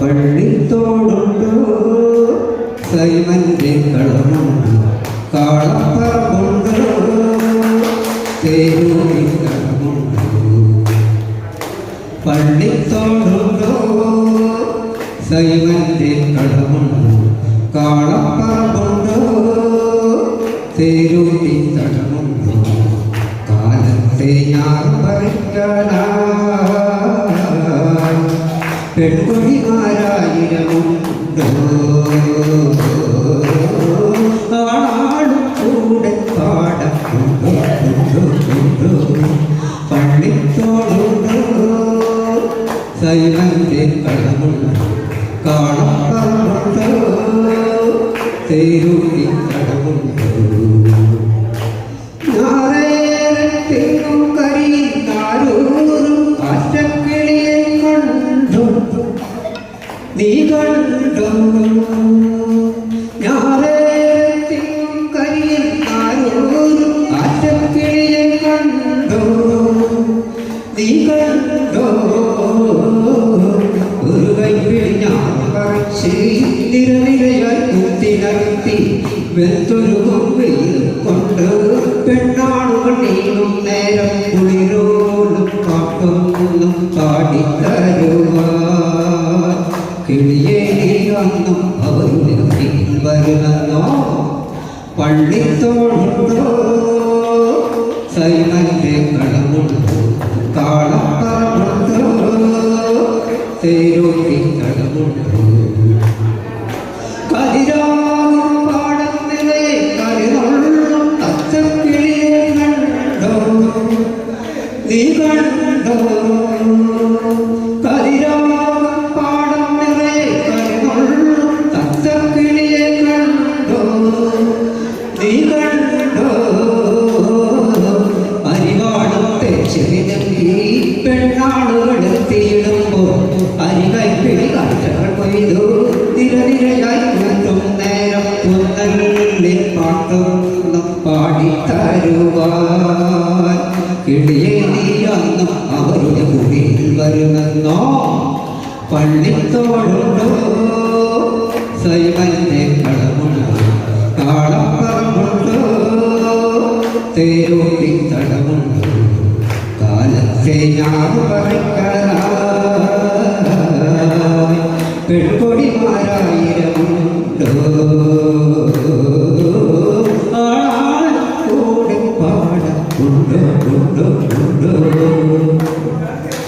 പള്ളിത്തോടുണ്ടോ സൈമന്റെ കളമുണ്ടോ കാളപ്പറമ്പുണ്ടോ? തേരൂരി കളമുണ്ടോ പള്ളിത്തോടുണ്ടോ? സൈമന്റെ കളമുണ്ടോ കാളപ്പറമ്പുണ്ടോ? തേരൂരി തടമുണ്ടോ കാലത്തെ ഞാൻ പെൺകുഴിമാരായിരമുണ്ടോ ആണാടും കൂടെ പാടക്കുണ്ടോ പള്ളിത്തോടുണ്ടോ. സൈവന്റെ കളമുണ്ടോ കാണപ്പെടുണ്ടോ തേരൂരി കടമുണ്ടോ. വെത്തൊരു കൊമ്പയിൽ കൊണ്ട് പെണ്ണാണുകൾ നേരം കുളിരോടും പാട്ടൊന്നും പാടിത്തരുവാ കയ്യിൽ വരുമെന്നോ പള്ളിത്തോടുണ്ടോ പുന്നല്ലിൽ പാടി തരുവാൻ കിളിയെ നീ അന്നും അവരുടെ കുടിയിൽ വരുമെന്നോ? പള്ളിത്തോടുണ്ടോ? സൈവന്റെ കടമുണ്ടോ? കാളപ്പറമുണ്ടോ തേരൂരി തടമുണ്ടോ? കാലത്തെ ഞാൻ പറിക്കലാ được được được được